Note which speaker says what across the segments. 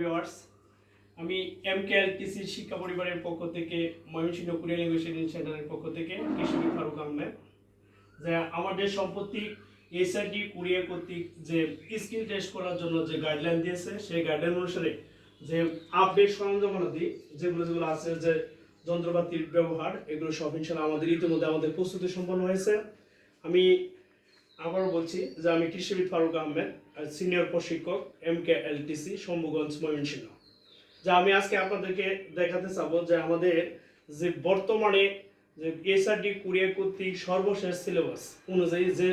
Speaker 1: Viewers আমি M K এল কৃষি শিক্ষা পরিবারের পক্ষ থেকে ময়মনসিংহ কোরিয়া ট্রেনিং সেন্টারের পক্ষ থেকে কৃষি ফারুক আহমেদ, যে আমাদের সম্পত্তি এসআইডি কুরিয়া কর্তৃক যে স্কিল টেস্ট করার জন্য যে গাইডলাইন দিয়েছে, সেই গাইডলাইন অনুসারে যে আপডেট সরঞ্জামাদি যেগুলো যেগুলো আছে, যে যন্ত্রপাতির ব্যবহার, এগুলো সব ইনশাল্লাহ আমাদের ইতিমধ্যে আমাদের প্রস্তুতি সম্পন্ন হয়েছে। আমি আবারও বলছি যে আমি কৃষিবিদ ফারুক আহমেদ সিনিয়র প্রশিক্ষক M K LTC Shambhuganj, Mymensingh. যা আমি আজকে আপনাদেরকে দেখাতে চাবো যে আমাদের যে বর্তমানে যে এসআরডি কুরিয়ার কর্তৃক সর্বশেষ সিলেবাস অনুযায়ী যে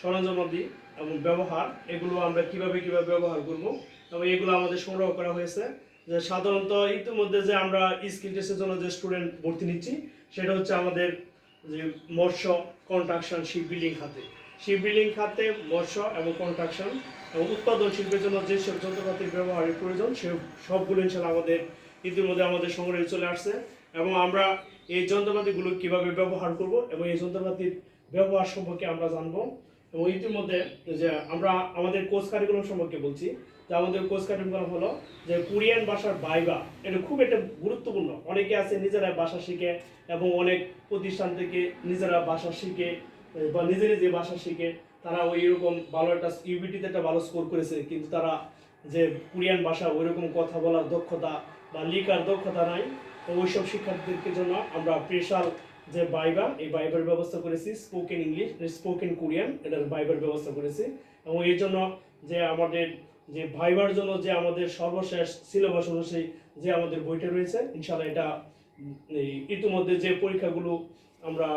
Speaker 1: সরঞ্জামাদি এবং ব্যবহার, এগুলো আমরা কীভাবে কীভাবে ব্যবহার করব এবং এগুলো আমাদের সংগ্রহ করা হয়েছে। যে সাধারণত ইতিমধ্যে যে আমরা স্কিল টেস্টের জন্য যে স্টুডেন্ট ভর্তি নিচ্ছি, সেটা হচ্ছে আমাদের যে মৎস্য কনস্ট্রাকশন শিপ বিল্ডিং খাতে শিপ বিল্ডিং খাতে, মৎস্য এবং কনস্ট্রাকশন এবং উৎপাদন শিল্পের জন্য যেসব যন্ত্রপাতির ব্যবহারের প্রয়োজন, সে সবগুলো ইনশাল্লাহ আমাদের ইতিমধ্যে আমাদের সংগ্রহে চলে আসছে। এবং আমরা এই যন্ত্রপাতিগুলো কীভাবে ব্যবহার করব এবং এই যন্ত্রপাতির ব্যবহার সম্পর্কে আমরা জানব। এবং ইতিমধ্যে যে আমরা আমাদের কোর্স কারিকুলাম সম্পর্কে বলছি, যে আমাদের কোর্স কারিকুলাম হলো যে কোরিয়ান ভাষার বাইবা এটা খুব একটা গুরুত্বপূর্ণ। অনেকে আছে নিজেরা ভাষা শিখে এবং অনেক প্রতিষ্ঠান থেকে নিজেরা ভাষা শিখে বা নিজে নিজে ভাষা শিখে, তারা ওই রকম ভালো একটা ইউবিটিতে একটা ভালো স্কোর করেছে, কিন্তু তারা যে কোরিয়ান ভাষা ওই রকম কথা বলার দক্ষতা বা লিখার দক্ষতা নাই ওইসব শিক্ষার্থীদের জন্য আমরা স্পেশাল যে বাইবা এই বাইবার ব্যবস্থা করেছি স্পোকেন ইংলিশ স্পোকেন কোরিয়ান এটার বাইবার ব্যবস্থা করেছি। এবং এই জন্য যে আমাদের যে ভাইবার জন্য যে আমাদের সর্বশেষ সিলেবাস অনুযায়ী যে আমাদের বইটা রয়েছে ইনশাল্লাহ এটা ইতিমধ্যে যে পরীক্ষাগুলো আমরা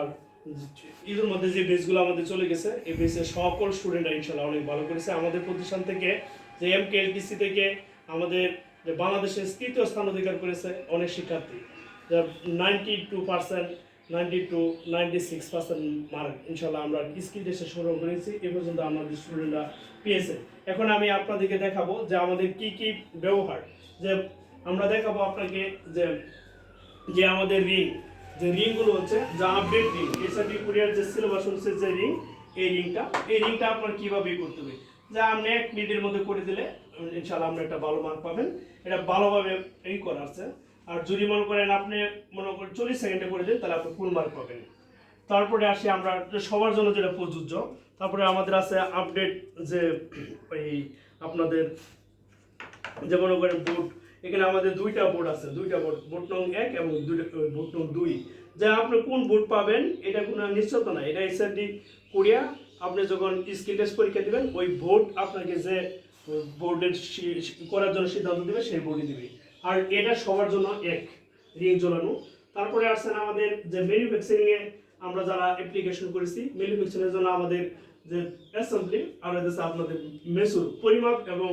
Speaker 1: ঈদের মধ্যে যে বেসগুলো আমাদের চলে গেছে, এই বেসে সকল স্টুডেন্টরা ইনশাল্লাহ অনেক ভালো করেছে। আমাদের প্রতিষ্ঠান থেকে, যে এম কে থেকে আমাদের যে বাংলাদেশের তৃতীয় স্থান অধিকার করেছে অনেক শিক্ষার্থী। Ninety two percent ninety two ninety six percent mark ইনশাল্লাহ আমরা স্কিল টেস্টে সংগ্রহ করেছি এ পর্যন্ত আমাদের স্টুডেন্টরা পেয়েছে। এখন আমি আপনাদেরকে দেখাবো যে আমাদের কি কি ব্যবহার। যে আমরা দেখাবো আপনাকে যে যে আমাদের রিং যে রিংগুলো হচ্ছে, যা আপডেট রিং এসআরটি কুরিয়ার যে সিলেবাস অনুসারে যে রিং এই রিংটা এই রিংটা আপনার কীভাবে করতে হবে? যা আপনি এক মিনিটের মধ্যে করে দিলে ইনশাল্লাহ আপনি একটা ভালো মার্ক পাবেন। এটা ভালোভাবে এই করা আছে আর যদি মনে করেন আপনি মনে করেন চল্লিশ সেকেন্ডে করে দিন, তাহলে আপনি ফুল মার্ক পাবেন। তারপরে আসি আমরা সবার জন্য যেটা প্রযোজ্য, তারপরে আমাদের আছে আপডেট যে এই আপনাদের, যে মনে করেন বোর্ড এখানে আমাদের দুইটা বোর্ড আছে, দুইটা বোর্ড বোর্ড নং এক এবং দুইটা বোর্ড নং দুই। যা আপনি কোন বোর্ড পাবেন, এটা কোনো নিশ্চয়তা না এটা এসআরডি কোরিয়া। আপনি যখন স্কিল টেস্ট পরীক্ষা দিবেন, ওই বোর্ড আপনাকে যে বোর্ডের করার জন্য সিদ্ধান্ত দেবে, সেই বোর্ডই দিবে। আর এটা সবার জন্য এক রিং ঝোলানো তারপরে আসছেন আমাদের যে ম্যানুফ্যাকচারিং এ আমরা যারা অ্যাপ্লিকেশন করেছি ম্যানুফ্যাকচারিং এর জন্য আমাদের যে অ্যাসেম্বলি কাছে আপনাদের মেসুর পরিমাপ এবং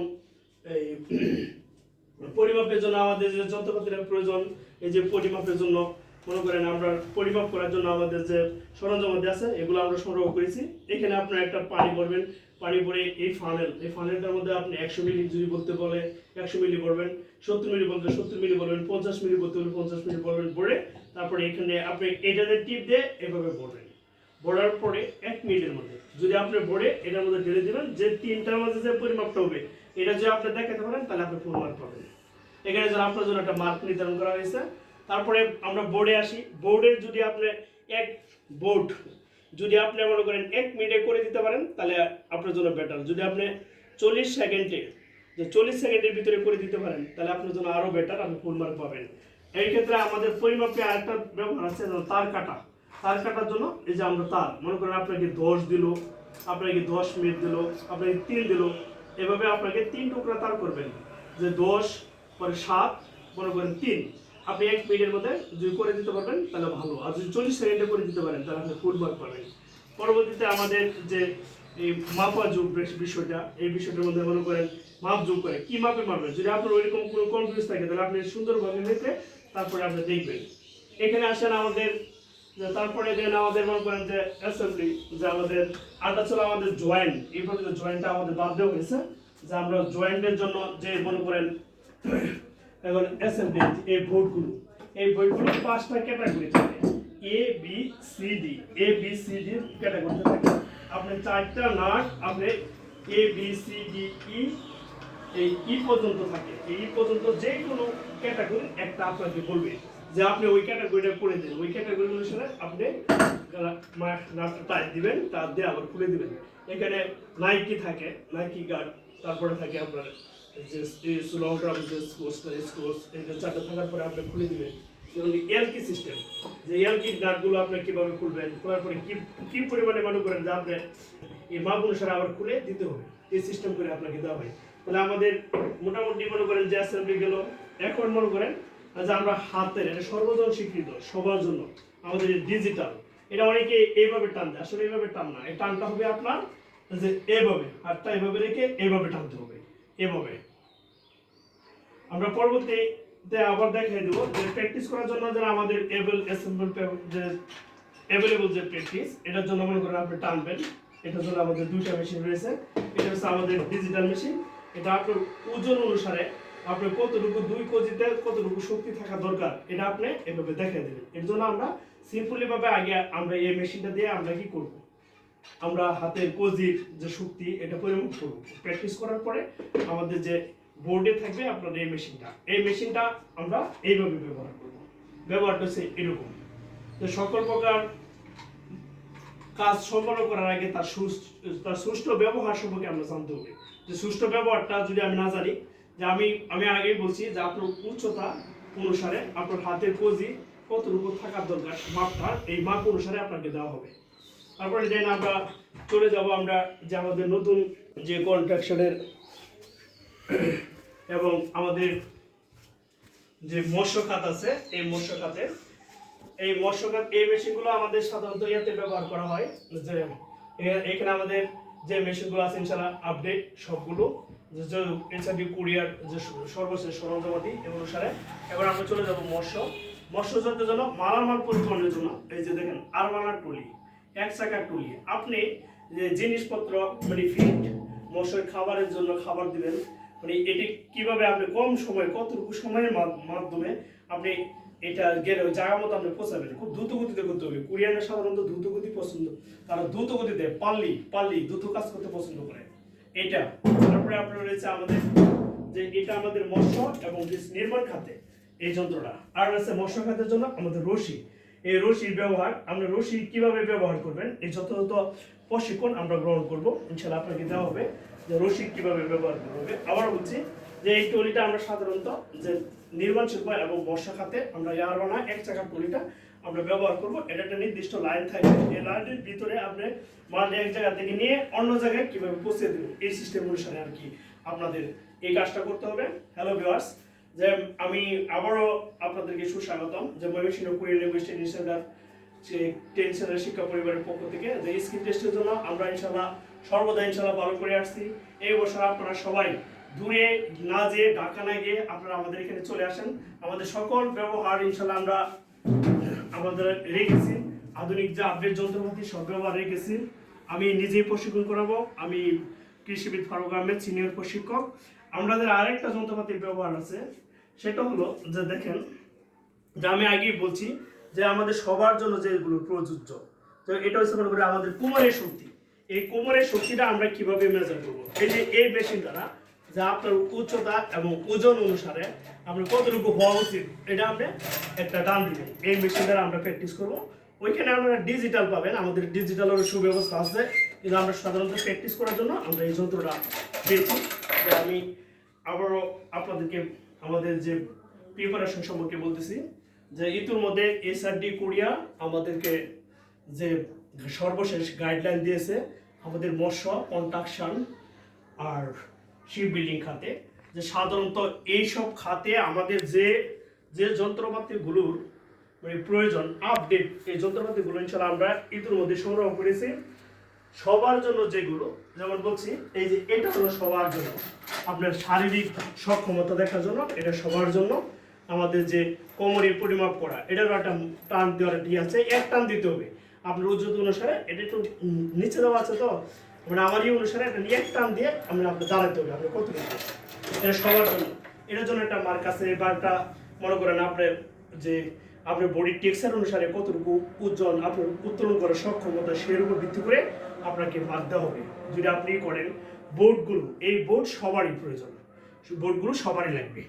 Speaker 1: এই পরিমাপের জন্য আমাদের যে যন্ত্রপাতির প্রয়োজন, এই যে পরিমাপের জন্য, মনে করেন আমরা পরিমাপ করার জন্য আমাদের যে সরঞ্জামাদি আছে, এগুলো আমরা সংগ্রহ করেছি। এখানে আপনার একটা পানি ভরবেন, পানি ভরে এই ফানেল এই ফানেলটার মধ্যে আপনি একশো মিলি যদি বলতে বলে, একশো মিলি ভরবেন, সত্তর মিলি বলতে সত্তর মিলি ভরবেন, পঞ্চাশ মিলি বলতে বলে পঞ্চাশ মিলি ভরবেন, ভরে তারপরে এখানে আপনি এটাতে টিপ দিয়ে এভাবে ভরবেন। ভরার পরে এক মিনিটের মধ্যে, যদি আপনি ভরে এটার মধ্যে ঢেলে দেবেন, যে তিনটার মধ্যে যে পরিমাপটা হবে এটা যদি আপনি দেখাতে পারেন, তাহলে আপনি ফুল মার্ক পাবেন। এখানে যেন আপনার জন্য একটা মার্ক নির্ধারণ করা হয়েছে। তারপরে আমরা বোর্ডে আসি। বোর্ডের যদি আপনি এক বোর্ড যদি আপনি মনে করেন এক মিনিটে করে দিতে পারেন, তাহলে আপনার জন্য বেটার যদি আপনি চল্লিশ সেকেন্ডে, যে চল্লিশ সেকেন্ডের ভিতরে করে দিতে পারেন, তাহলে আপনার জন্য আরও বেটার আপনি ফুল মার্ক পাবেন। এই ক্ষেত্রে আমাদের পরিমাপে আরেকটা ব্যবহার আছে তার কাটা। তার কাটার জন্য এই যে আমরা তার, মনে করেন আপনাকে দশ দিল, আপনাকে দশ মিনিট দিল, আপনাকে তিন দিল এভাবে আপনাকে তিন টুকরা তার করবেন। যে দশ, পরে সাত, মনে করেন তিন। আপনি এক মিনিটের মধ্যে যদি করে দিতে পারবেন, তাহলে ভালো। আর যদি চল্লিশ সেকেন্ডে করে দিতে পারেন, তাহলে আপনি মার্ক পাবেন। পরবর্তীতে আমাদের যে এই মাপা যোগ বিষয়টা, এই বিষয়টার মধ্যে মনে করেন মাপ যোগ করে। কি মাপে মাপবেন যদি আপনার ওইরকম কোনো কনফিউজ থাকে, তাহলে আপনি সুন্দরভাবে মেপে তারপরে আপনি দেখবেন। এখানে আসেন আমাদের যে তারপরে দেন আমাদের মনে করেন যে অ্যাসেম্বলি যে আমাদের আটা ছিল আমাদের জয়েন্ট এই পর্যন্ত জয়েন্টটা আমাদের বাদ দেওয়া হয়েছে, যে আমরা জয়েন্টের জন্য যে মনে করেন এখন অ্যাসেম্বলি এই বোর্ডগুলো এই বোর্ডগুলো পাঁচটা ক্যাটাগরি থাকে A B C D A B C D category থাকে। আপনি চারটা নাট, আপনি A B C D E এই ই পর্যন্ত থাকে। এই ই পর্যন্ত যে কোনো ক্যাটাগরি একটা আপনাকে বলবে। যে আপনি ওই ক্যাটাগরিটা করে দেন। ওই ক্যাটাগরি অনুসারে আপনি দিবেন, তার দিয়ে আবার খুলে দিবেন। এখানে নাইকি থাকে নাইকি গার্ড তারপরে থাকে আপনার লং টার্ম থাকার পরে আপনি খুলে দিবেন। এলকি সিস্টেম যে এলকি নাটগুলো আপনি কীভাবে খুলবেন, খোলার পরে কি কি পরিমাণে মনে করেন, যে আপনি এই মাপ অনুসারে আবার খুলে দিতে হবে। এই সিস্টেম করে আপনাকে দেওয়া হয়। তাহলে আমাদের মোটামুটি মনে করেন যে অ্যাসেম্বলি গেল। এখন মনে করেন যে আমরা হাতের এটা সর্বজন স্বীকৃত সবার জন্য আমাদের ডিজিটাল এটা অনেকে এইভাবে টান দেয়। আসলে এইভাবে টান না, এই টানটা হবে আপনার যে এভাবে, হাতটা এভাবে রেখে এভাবে টানতে হবে, এভাবে। আমরা পরবর্তীতে আবার দেখাই দেবো যে প্র্যাকটিস করার জন্য যারা আমাদের এবেল অ্যাসেম্বল যে অ্যাভেলেবল যে প্র্যাকটিস এটার জন্য মনে করেন আপনি টানবেন। এটার জন্য আমাদের দুইটা মেশিন রয়েছে, এটা হচ্ছে আমাদের ডিজিটাল মেশিন এটা আপনার ওজন অনুসারে আপনার কতটুকু দুই কেজিতে কতটুকু শক্তি থাকা দরকার, এটা আপনি এভাবে দেখে দেবেন। এর জন্য আমরা সিম্পলি ভাবে আগে আমরা এই মেশিনটা দিয়ে আমরা কি করব? আমরা হাতের কজির যে শক্তি, এটা পরিমাপ করব। প্র্যাকটিস করার পরে আমাদের যে বোর্ডে থাকবে আপনার এই মেশিনটা এই মেশিনটা আমরা এইভাবে ব্যবহার করব। ব্যবহারটা হচ্ছে এরকম। তো সকল প্রকার কাজ সম্পন্ন করার আগে তার সুস্থ, তার সুষ্ঠু ব্যবহার সম্পর্কে আমরা জানতে হবে। যে সুষ্ঠু ব্যবহারটা যদি আমি না জানি যে আমি আমি আগেই বলছি যে আপনার উচ্চতা অনুসারে আপনার হাতের কজি কতটুকু থাকার দরকার, মাপটা, এই মাপ অনুসারে আপনাকে দেওয়া হবে। তারপরে যে আমরা চলে যাব আমরা যে আমাদের নতুন যে কন্ট্রাকশনের এবং আমাদের যে মৎস্য খাত আছে, এই মৎস্য খাতের এই মৎস্যখাত, এই মেশিনগুলো আমাদের সাধারণত ইয়াতে ব্যবহার করা হয়, যে এখানে আমাদের যে মেশিনগুলো আছে ইনশাল্লাহ আপডেট সবগুলো। যে এছাড়া কুরিয়ার যে সর্বশেষ সরঞ্জামাদি এ অনুসারে এবার আমরা চলে যাব মৎস্য। মৎস্য জগতের জন্য মালামাল পরিবহনের জন্য। এই যে দেখেন আরমানার টুলি এক চাকার টুলি আপনি জিনিসপত্র মানে ফিড মৎস্যের খাবারের জন্য খাবার দিবেন মানে এটি কীভাবে আপনি কম সময়, কতটুকু সময়ের মাধ্যমে আপনি এটা গেলে ওই জায়গা মতো আপনি পৌঁছাবেন খুব দ্রুত গতিতে করতে হবে। কুরিয়ানের সাধারণত দ্রুত গতি পছন্দ তারা দ্রুত গতিতে পাল্লি পাল্লি দ্রুত কাজ করতে পছন্দ করে। এটা। তারপরে আপনার রয়েছে আমাদের যে এটা আমাদের মৎস্য এবং নির্মাণ খাতে এই যন্ত্রটা। আর রয়েছে মৎস্য খাতের জন্য আমাদের রশি। এই রশির ব্যবহার, আমরা রশি কীভাবে ব্যবহার করবেন? এই যথাযথ প্রশিক্ষণ আমরা গ্রহণ করব। ইনশাল্লাহ আপনাকে দেওয়া হবে যে রশি কীভাবে ব্যবহার করবে আবার বলছি যে এই টলিটা আমরা সাধারণত যে নির্মাণ শিল্প এবং বর্ষা খাতে আমরা ইয়ারবানা এক চাকার টলিটা আমরা ব্যবহার করব। এটা একটা নির্দিষ্ট লাইন থাকবে। এই লাইনের ভিতরে আপনি মাল এক জায়গা থেকে নিয়ে অন্য জায়গায় কীভাবে পৌঁছে দেবেন এই সিস্টেম অনুসারে আর কি আপনাদের এই কাজটা করতে হবে। হ্যালো ভিউয়ার্স যে আমি আবারও আপনাদেরকে সুস্বাগতম। যে ময়মনসিংহ কুরিয়ার ল্যাঙ্গুয়েজ সেন্টার যে ট্রেনিং সেন্টার শিক্ষা পরিবারের পক্ষ থেকে, যে স্কিল টেস্টের জন্য আমরা ইনশাল্লাহ সর্বদা ইনশাল্লাহ ভালো করে আসছি। এই বছর আপনারা সবাই দূরে না যেয়ে ঢাকা না গিয়ে আপনারা আমাদের এখানে চলে আসেন। আমাদের সকল ব্যবহার ইনশাল্লাহ আমরা আমাদের রেখেছি। আধুনিক যে আপডেট যন্ত্রপাতি, সব ব্যবহার রেখেছি। আমি নিজেই প্রশিক্ষণ করাবো। আমি কৃষিবিদ ফারুক আহমেদ সিনিয়র প্রশিক্ষক। আমাদের আরেকটা যন্ত্রপাতির ব্যবহার আছে। সেটা হলো যে দেখেন, যে আমি আগেই বলছি যে আমাদের সবার জন্য যেগুলো প্রযোজ্য, তো এটা হচ্ছে মনে করি আমাদের কোমরের শক্তি। এই কোমরের শক্তিটা আমরা কীভাবে মেজার করব? এই যে এই মেশিন দ্বারা যে আপনার উচ্চতা এবং ওজন অনুসারে আপনার কতটুকু হওয়া উচিত, এটা আপনি একটা টান দিবেন এই মেশিন দ্বারা আমরা প্র্যাকটিস করব। ওইখানে আপনারা ডিজিটাল পাবেন, আমাদের ডিজিটালের সুব্যবস্থা আছে। কিন্তু আমরা সাধারণত প্র্যাকটিস করার জন্য আমরা এই যন্ত্রটা পেয়েছি যে আমি আবারও আপনাদেরকে, আমাদের যে প্রিপারেশন সম্পর্কে বলতেছি, যে ইতির মধ্যে এসআরডি কোরিয়া আমাদেরকে যে সর্বশেষ গাইডলাইন দিয়েছে, আমাদের মৎস্য কন্ট্রাকশন আর শিপ বিল্ডিং খাতে, যে সাধারণত এইসব খাতে আমাদের যে যে যন্ত্রপাতিগুলোর মানে প্রয়োজন আপডেট এই যন্ত্রপাতিগুলো ইনশাল্লাহ আমরা ইতির মধ্যে সংগ্রহ করেছি। সবার জন্য যেগুলো, যেমন বলছি, এই যে এটা হলো সবার জন্য। আপনার শারীরিক সক্ষমতা দেখার জন্য, এটা সবার জন্য। আমাদের যে কোমরের পরিমাপ করা, এটারও একটা টান দেওয়ার ই আছে, এক টান দিতে হবে। আপনার ওজন অনুসারে, এটা একটু নিচে দেওয়া আছে তো? মানে আমার এই অনুসারে একটা টান দিয়ে আমরা আপনার দাঁড়াতে হবে আপনার কত এটা সবার জন্য। এটার জন্য একটা মার্ক আছে বা একটা মনে করেন আপনার যে আপনার বডির টেক্সচার অনুসারে কতটুকু ওজন, আপনার উত্তোলন করার সক্ষমতা সের উপর ভিত্তি করে আপনাকে মার্ক দেওয়া হবে। যদি আপনি করেন বোর্ডগুলো এই বোর্ড সবারই প্রয়োজন। বোর্ডগুলো সবারই লাগবে।